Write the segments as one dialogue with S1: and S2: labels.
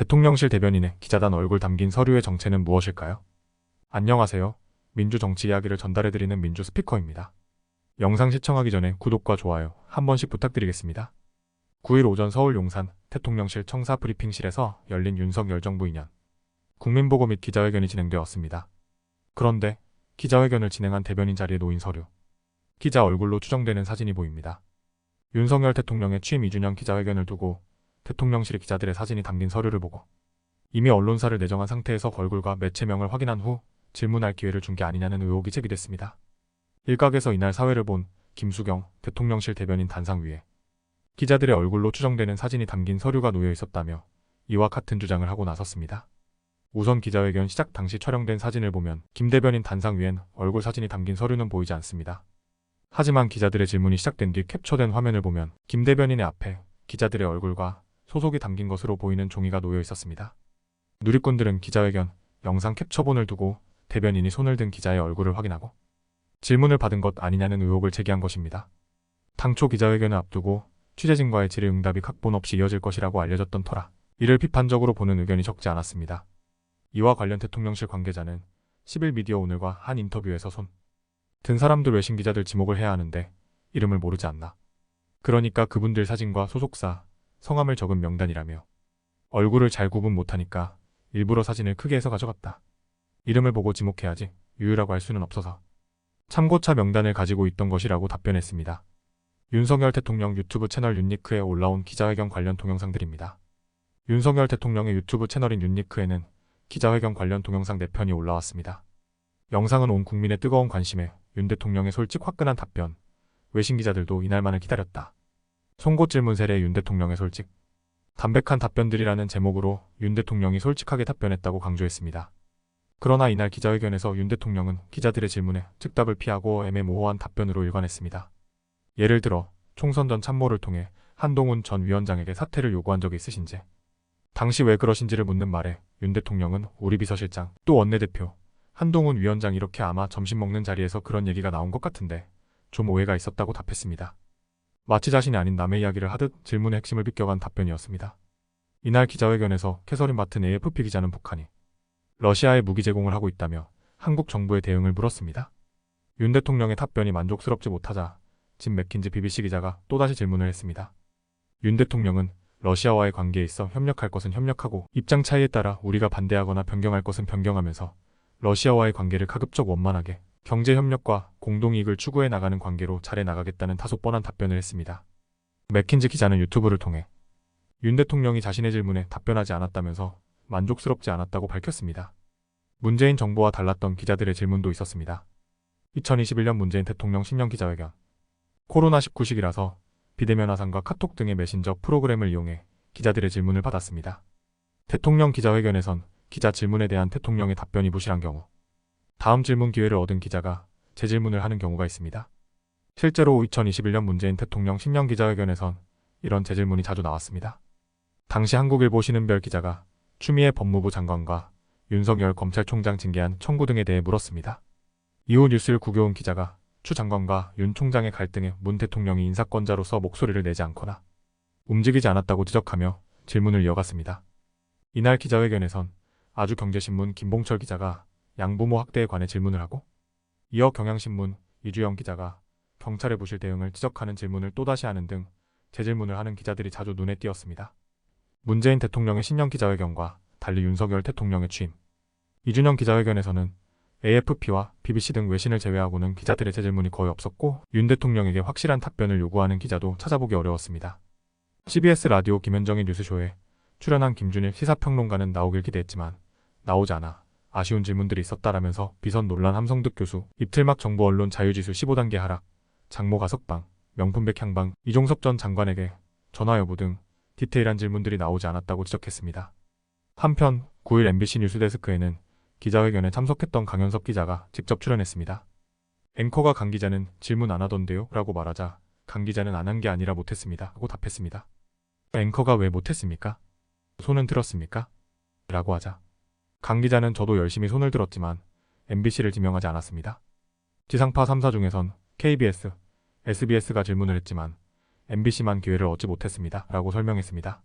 S1: 대통령실 대변인의 기자단 얼굴 담긴 서류의 정체는 무엇일까요? 안녕하세요. 민주 정치 이야기를 전달해드리는 민주 스피커입니다. 영상 시청하기 전에 구독과 좋아요 한 번씩 부탁드리겠습니다. 9일 오전 서울 용산 대통령실 청사 브리핑실에서 열린 윤석열 정부 2년 국민보고 및 기자회견이 진행되었습니다. 그런데 기자회견을 진행한 대변인 자리에 놓인 서류, 기자 얼굴로 추정되는 사진이 보입니다. 윤석열 대통령의 취임 2주년 기자회견을 두고 대통령실의 기자들의 사진이 담긴 서류를 보고 이미 언론사를 내정한 상태에서 얼굴과 매체명을 확인한 후 질문할 기회를 준 게 아니냐는 의혹이 제기됐습니다. 일각에서 이날 사회를 본 김수경 대통령실 대변인 단상 위에 기자들의 얼굴로 추정되는 사진이 담긴 서류가 놓여 있었다며 이와 같은 주장을 하고 나섰습니다. 우선 기자회견 시작 당시 촬영된 사진을 보면 김 대변인 단상 위엔 얼굴 사진이 담긴 서류는 보이지 않습니다. 하지만 기자들의 질문이 시작된 뒤 캡처된 화면을 보면 김 대변인의 앞에 기자들의 얼굴과 소속이 담긴 것으로 보이는 종이가 놓여 있었습니다. 누리꾼들은 기자회견 영상 캡처본을 두고 대변인이 손을 든 기자의 얼굴을 확인하고 질문을 받은 것 아니냐는 의혹을 제기한 것입니다. 당초 기자회견을 앞두고 취재진과의 질의응답이 각본 없이 이어질 것이라고 알려졌던 터라 이를 비판적으로 보는 의견이 적지 않았습니다. 이와 관련 대통령실 관계자는 10일 미디어 오늘과 한 인터뷰에서 손 든 사람들 외신 기자들 지목을 해야 하는데 이름을 모르지 않나. 그러니까 그분들 사진과 소속사, 성함을 적은 명단이라며 얼굴을 잘 구분 못하니까 일부러 사진을 크게 해서 가져갔다. 이름을 보고 지목해야지 유유라고 할 수는 없어서 참고차 명단을 가지고 있던 것이라고 답변했습니다. 윤석열 대통령 유튜브 채널 윤니크에 올라온 기자회견 관련 동영상들입니다. 윤석열 대통령의 유튜브 채널인 윤니크에는 기자회견 관련 동영상 4편이 올라왔습니다. 영상은 온 국민의 뜨거운 관심에 윤 대통령의 솔직 화끈한 답변, 외신 기자들도 이날만을 기다렸다. 송곳 질문 세례 윤 대통령의 솔직, 담백한 답변들이라는 제목으로 윤 대통령이 솔직하게 답변했다고 강조했습니다. 그러나 이날 기자회견에서 윤 대통령은 기자들의 질문에 즉답을 피하고 애매모호한 답변으로 일관했습니다. 예를 들어 총선 전 참모를 통해 한동훈 전 위원장에게 사퇴를 요구한 적이 있으신지, 당시 왜 그러신지를 묻는 말에 윤 대통령은 우리 비서실장, 또 원내대표, 한동훈 위원장 이렇게 아마 점심 먹는 자리에서 그런 얘기가 나온 것 같은데 좀 오해가 있었다고 답했습니다. 마치 자신이 아닌 남의 이야기를 하듯 질문의 핵심을 비껴간 답변이었습니다. 이날 기자회견에서 캐서린 마튼 AFP 기자는 북한이 러시아에 무기 제공을 하고 있다며 한국 정부의 대응을 물었습니다. 윤 대통령의 답변이 만족스럽지 못하자 진 맥킨지 BBC 기자가 또다시 질문을 했습니다. 윤 대통령은 러시아와의 관계에 있어 협력할 것은 협력하고 입장 차이에 따라 우리가 반대하거나 변경할 것은 변경하면서 러시아와의 관계를 가급적 원만하게 경제 협력과 공동이익을 추구해 나가는 관계로 잘해 나가겠다는 다소 뻔한 답변을 했습니다. 맥킨지 기자는 유튜브를 통해 윤 대통령이 자신의 질문에 답변하지 않았다면서 만족스럽지 않았다고 밝혔습니다. 문재인 정부와 달랐던 기자들의 질문도 있었습니다. 2021년 문재인 대통령 신년 기자회견. 코로나19 시기라서 비대면 화상과 카톡 등의 메신저 프로그램을 이용해 기자들의 질문을 받았습니다. 대통령 기자회견에선 기자 질문에 대한 대통령의 답변이 부실한 경우 다음 질문 기회를 얻은 기자가 재질문을 하는 경우가 있습니다. 실제로 2021년 문재인 대통령 신년 기자회견에선 이런 재질문이 자주 나왔습니다. 당시 한국일보 신은별 기자가 추미애 법무부 장관과 윤석열 검찰총장 징계안 청구 등에 대해 물었습니다. 이후 뉴스를 구겨온 기자가 추 장관과 윤 총장의 갈등에 문 대통령이 인사권자로서 목소리를 내지 않거나 움직이지 않았다고 지적하며 질문을 이어갔습니다. 이날 기자회견에선 아주경제신문 김봉철 기자가 양부모 학대에 관해 질문을 하고 이어 경향신문 이주영 기자가 경찰의 부실 대응을 지적하는 질문을 또다시 하는 등 재질문을 하는 기자들이 자주 눈에 띄었습니다. 문재인 대통령의 신년 기자회견과 달리 윤석열 대통령의 취임. 이준영 기자회견에서는 AFP와 BBC 등 외신을 제외하고는 기자들의 재질문이 거의 없었고 윤 대통령에게 확실한 답변을 요구하는 기자도 찾아보기 어려웠습니다. CBS 라디오 김현정의 뉴스쇼에 출연한 김준일 시사평론가는 나오길 기대했지만 나오지 않아 아쉬운 질문들이 있었다라면서 비선 논란 함성득 교수, 입틀막 정부 언론 자유지수 15단계 하락, 장모 가석방, 명품백 향방, 이종섭 전 장관에게 전화 여부 등 디테일한 질문들이 나오지 않았다고 지적했습니다. 한편 9일 MBC 뉴스데스크에는 기자회견에 참석했던 강현석 기자가 직접 출연했습니다. 앵커가 강 기자는 질문 안 하던데요? 라고 말하자 강 기자는 안 한 게 아니라 못했습니다. 하고 답했습니다. 앵커가 왜 못했습니까? 손은 들었습니까? 라고 하자 강 기자는 저도 열심히 손을 들었지만 MBC를 지명하지 않았습니다. 지상파 3사 중에선 KBS, SBS가 질문을 했지만 MBC만 기회를 얻지 못했습니다. 라고 설명했습니다.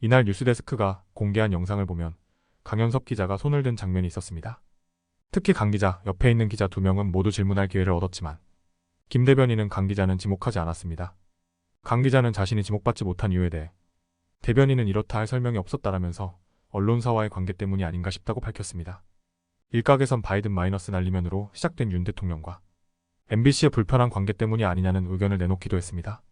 S1: 이날 뉴스데스크가 공개한 영상을 보면 강현섭 기자가 손을 든 장면이 있었습니다. 특히 강 기자 옆에 있는 기자 두 명은 모두 질문할 기회를 얻었지만 김 대변인은 강 기자는 지목하지 않았습니다. 강 기자는 자신이 지목받지 못한 이유에 대해 대변인은 이렇다 할 설명이 없었다라면서 언론사와의 관계 때문이 아닌가 싶다고 밝혔습니다. 일각에선 바이든 마이너스 날리면으로 시작된 윤 대통령과 MBC의 불편한 관계 때문이 아니냐는 의견을 내놓기도 했습니다.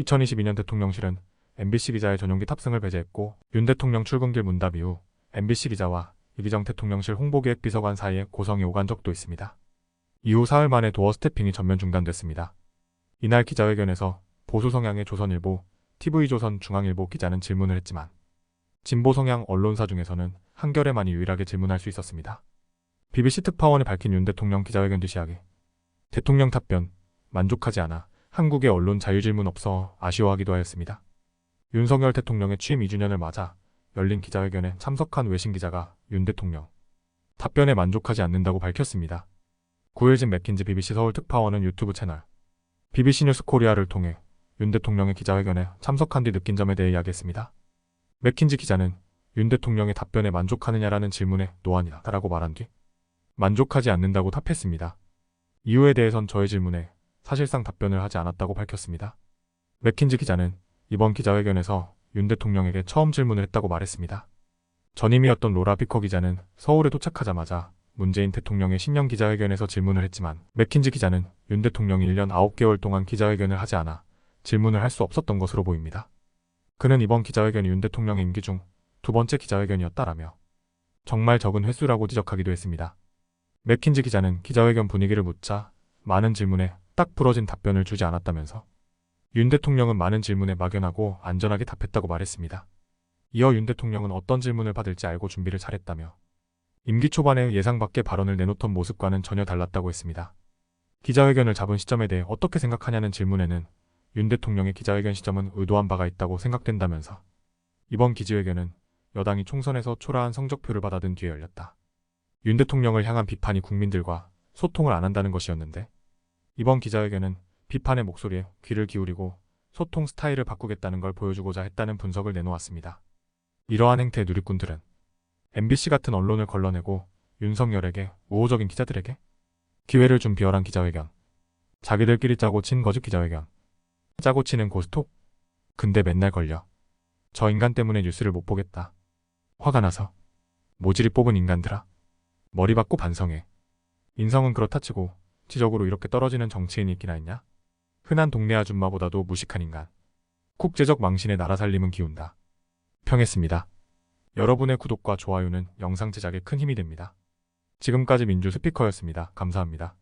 S1: 2022년 대통령실은 MBC 기자의 전용기 탑승을 배제했고 윤 대통령 출근길 문답 이후 MBC 기자와 이기정 대통령실 홍보기획 비서관 사이에 고성이 오간 적도 있습니다. 이후 사흘 만에 도어 스태핑이 전면 중단됐습니다. 이날 기자회견에서 보수 성향의 조선일보, TV조선 중앙일보 기자는 질문을 했지만 진보 성향 언론사 중에서는 한겨레만이 유일하게 질문할 수 있었습니다. BBC 특파원이 밝힌 윤 대통령 기자회견 뒤시하게 대통령 답변 만족하지 않아 한국의 언론 자유질문 없어 아쉬워하기도 하였습니다. 윤석열 대통령의 취임 2주년을 맞아 열린 기자회견에 참석한 외신 기자가 윤 대통령 답변에 만족하지 않는다고 밝혔습니다. 9일 진 맥킨지 BBC 서울 특파원은 유튜브 채널 BBC 뉴스 코리아를 통해 윤 대통령의 기자회견에 참석한 뒤 느낀 점에 대해 이야기했습니다. 맥킨지 기자는 윤 대통령의 답변에 만족하느냐라는 질문에 노안이다라고 말한 뒤 만족하지 않는다고 답했습니다. 이유에 대해선 저의 질문에 사실상 답변을 하지 않았다고 밝혔습니다. 맥킨지 기자는 이번 기자회견에서 윤 대통령에게 처음 질문을 했다고 말했습니다. 전임이었던 로라 비커 기자는 서울에 도착하자마자 문재인 대통령의 신년 기자회견에서 질문을 했지만 맥킨지 기자는 윤 대통령이 1년 9개월 동안 기자회견을 하지 않아 질문을 할 수 없었던 것으로 보입니다. 그는 이번 기자회견이 윤 대통령의 임기 중 두 번째 기자회견이었다라며 정말 적은 횟수라고 지적하기도 했습니다. 맥킨지 기자는 기자회견 분위기를 묻자 많은 질문에 딱 부러진 답변을 주지 않았다면서 윤 대통령은 많은 질문에 막연하고 안전하게 답했다고 말했습니다. 이어 윤 대통령은 어떤 질문을 받을지 알고 준비를 잘했다며 임기 초반에 예상 밖의 발언을 내놓던 모습과는 전혀 달랐다고 했습니다. 기자회견을 잡은 시점에 대해 어떻게 생각하냐는 질문에는 윤 대통령의 기자회견 시점은 의도한 바가 있다고 생각된다면서 이번 기자회견은 여당이 총선에서 초라한 성적표를 받아든 뒤에 열렸다. 윤 대통령을 향한 비판이 국민들과 소통을 안 한다는 것이었는데 이번 기자회견은 비판의 목소리에 귀를 기울이고 소통 스타일을 바꾸겠다는 걸 보여주고자 했다는 분석을 내놓았습니다. 이러한 행태의 누리꾼들은 MBC 같은 언론을 걸러내고 윤석열에게 우호적인 기자들에게 기회를 준 비열한 기자회견 자기들끼리 짜고 친 거짓 기자회견 짜고 치는 고스톱? 근데 맨날 걸려. 저 인간 때문에 뉴스를 못 보겠다. 화가 나서. 모질이 뽑은 인간들아. 머리 받고 반성해. 인성은 그렇다 치고 지적으로 이렇게 떨어지는 정치인이 있기나 있냐? 흔한 동네 아줌마보다도 무식한 인간. 국제적 망신의 나라 살림은 기운다. 평했습니다. 여러분의 구독과 좋아요는 영상 제작에 큰 힘이 됩니다. 지금까지 민주 스피커였습니다. 감사합니다.